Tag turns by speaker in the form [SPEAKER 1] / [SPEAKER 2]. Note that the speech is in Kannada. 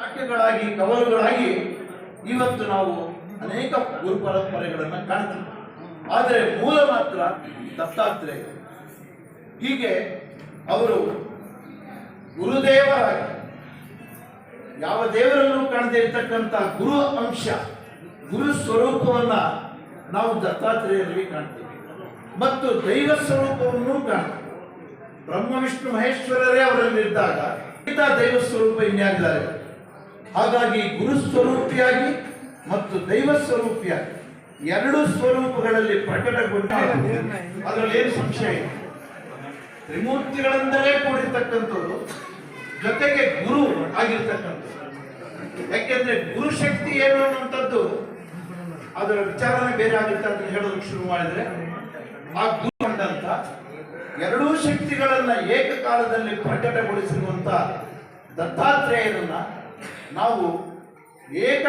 [SPEAKER 1] ವಾಕ್ಯಗಳಾಗಿ, ಕವಲುಗಳಾಗಿ ಇವತ್ತು ನಾವು ಅನೇಕ ಗುರು ಪರಂಪರೆಗಳನ್ನು ಕಾಣ್ತೀವಿ. ಆದರೆ ಮೂಲ ಮಾತ್ರ ದತ್ತಾತ್ರೇಯ. ಹೀಗೆ ಅವರು ಗುರುದೇವರಾಗಿ, ಯಾವ ದೇವರಲ್ಲೂ ಕಾಣದೇ ಇರತಕ್ಕಂಥ ಗುರು ಅಂಶ, ಗುರು ಸ್ವರೂಪವನ್ನ ನಾವು ದತ್ತಾತ್ರೇಯರಲ್ಲಿ ಕಾಣ್ತೀವಿ. ಮತ್ತು ದೈವ ಸ್ವರೂಪವನ್ನು ಕಾಣ್ತೀವಿ. ಬ್ರಹ್ಮ, ವಿಷ್ಣು, ಮಹೇಶ್ವರರೇ ಅವರಲ್ಲಿದ್ದಾಗ ದೈವ ಸ್ವರೂಪ ಇನ್ಯಾರಿದ್ದಾರೆ? ಹಾಗಾಗಿ ಗುರು ಸ್ವರೂಪಿಯಾಗಿ ಮತ್ತು ದೈವ ಸ್ವರೂಪಿಯಾಗಿ ಎರಡು ಸ್ವರೂಪಗಳಲ್ಲಿ ಪ್ರಕಟಗೊಂಡ ಅದರಲ್ಲಿ ಏನು ಸಂಶಯ ಇಲ್ಲ. ತ್ರಿಮೂರ್ತಿಗಳಿಂದಲೇ ಕೂಡಿರ್ತಕ್ಕಂಥದ್ದು, ಜೊತೆಗೆ ಗುರು ಆಗಿರ್ತಕ್ಕಂಥದ್ದು. ಯಾಕೆಂದ್ರೆ ಗುರು ಶಕ್ತಿ ಏನು ಅನ್ನುವಂಥದ್ದು, ಅದರ ವಿಚಾರನೇ ಬೇರೆ ಆಗುತ್ತೆ ಅಂತ ಹೇಳೋದಕ್ಕೆ ಶುರು ಮಾಡಿದ್ರೆ, ಆ ಗುರು ಕಂಡಂತ ಎರಡೂ ಶಕ್ತಿಗಳನ್ನ ಏಕಕಾಲದಲ್ಲಿ ಪ್ರಕಟಗೊಳಿಸಿರುವಂತ ದತ್ತಾತ್ರೇಯರನ್ನ ನಾವು ಏಕ